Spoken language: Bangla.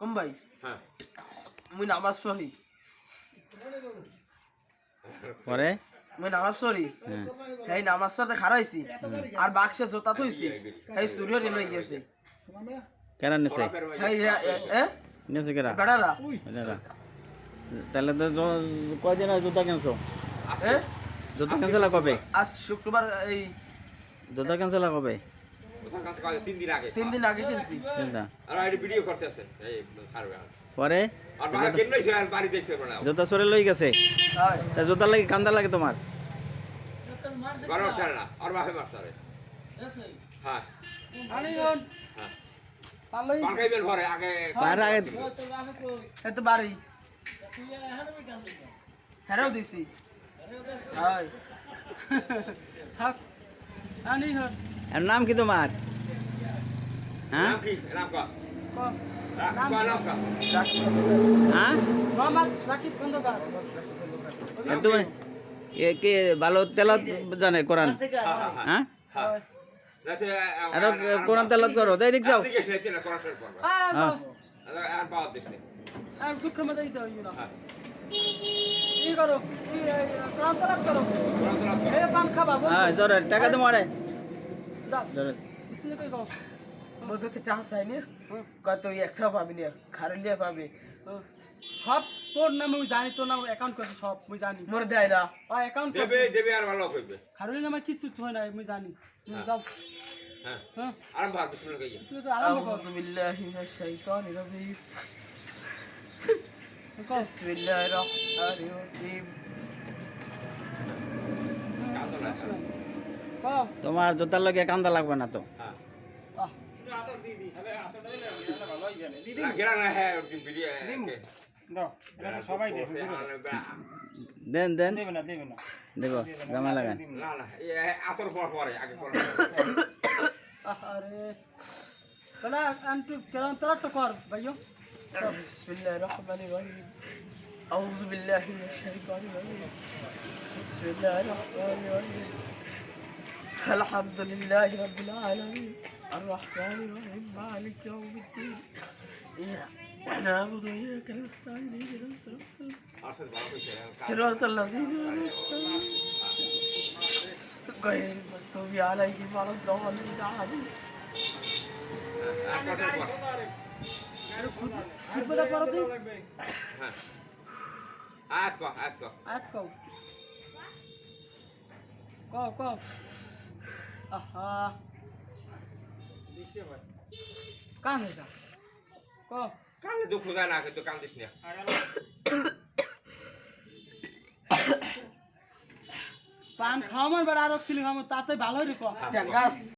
কম ভাই হ্যাঁ মুই নামাজ পড়ি পরে মুই নামাজ পড়ি হ্যাঁ এই নামাজ পড়তে খারাইছি আর বাক্সে জোতা থইছি এই সূর্য রে লই গেছে কেরা নিছে এই এ নিছে কেরা বেড়ারা এটারা। তাহলে তো কয়দিন হয় জুতা কিনছো এ জুতা ক্যান্সেল কবে আজ শুক্রবার এই জুতা ক্যান্সেল কবে তিন দিন আগে। তিন দিন আগে কিনছি আর আইডি ভিডিও করতে আছে এই পরে? আর বাড়ি দেখতে পারে জুতা সরে লই গেছে। হয় তা জুতা লাগে কান্দা লাগে তোমার? গরম ছাড়ে না। আর বাপে মার সারে হ্যাঁ হ্যাঁ। ঘরে আগে পায়ের আগে বাড়ি। হেরাও দিছি। হয়। তোমার হ্যাঁ নাম কি নাম কা? কা হ্যাঁ তুমি কে ভালো তেলত জানে কোরআন। হ্যাঁ হ্যাঁ হ্যাঁ। আর কোরআন তেলত করো তাই দেখ যাও ঠিক আছে না কোরআন শরীফ পড়বা হ্যাঁ আর পাওয়া দিস নে। আর দুঃখ মধ্যে দিতে হয় না হ্যাঁ। করো করো। কোরআন তেলাওয়াত কর। এ পান খাবা হ্যাঁ জোরে টাকা তো মারে বন্ধু তো টাকা চাইনি? কত একটাও পাবি না খারেলিয়া পাবি। সব তোর নামে ওই জানি তোর নাম অ্যাকাউন্ট করছে সব মুই জানি। মোর দেয় না। ও অ্যাকাউন্ট দেবে দেবে আর ভালো করবে। খারুলি নামে কিছু তো না মুই জানি। মুই হ্যাঁ। যাও। হ্যাঁ।, হ্যাঁ। আরম্ভ কর বিল্লাহি মিনাশ শাইতানির রাজিম। বিসমিল্লাহির রহমানির রহিম। কাজ না তোমার জুতার লগে কান্দা লাগবে না তো হ্যাঁ আহ, রাখেরা না হ্যাঁ ভিডিও সবাই দেন দেন দেবে না দেবে না দেখো জামা লাগান না না এ আতর পর পরে আগে পর আরে তাহলে আন্টু কেরাম তারা তো কর ভাইও بسم الله الرحمن الرحيم أعوذ بالله من الشيطان الرجيم بسم الله الرحمن الرحيم الحمد لله رب العالمين الرحمن الرحيم مالك يوم الدين إياك نعبد وإياك نستعين اهدنا الصراط المستقيم আসল ভালো কইছে صراط الذين أنعمت عليهم غير المغضوب عليهم ولا الضالين آمين ফুটবলটা করো তুই আজ কো আজ কো আজ কও কও আহা। কান এটা। কও কানে দুঃখ যায় না কিন্তু কান্দিস না। পান খাওয়ামান বেড়া আরও ছিল তাতে ভালোই রে কও গাছ।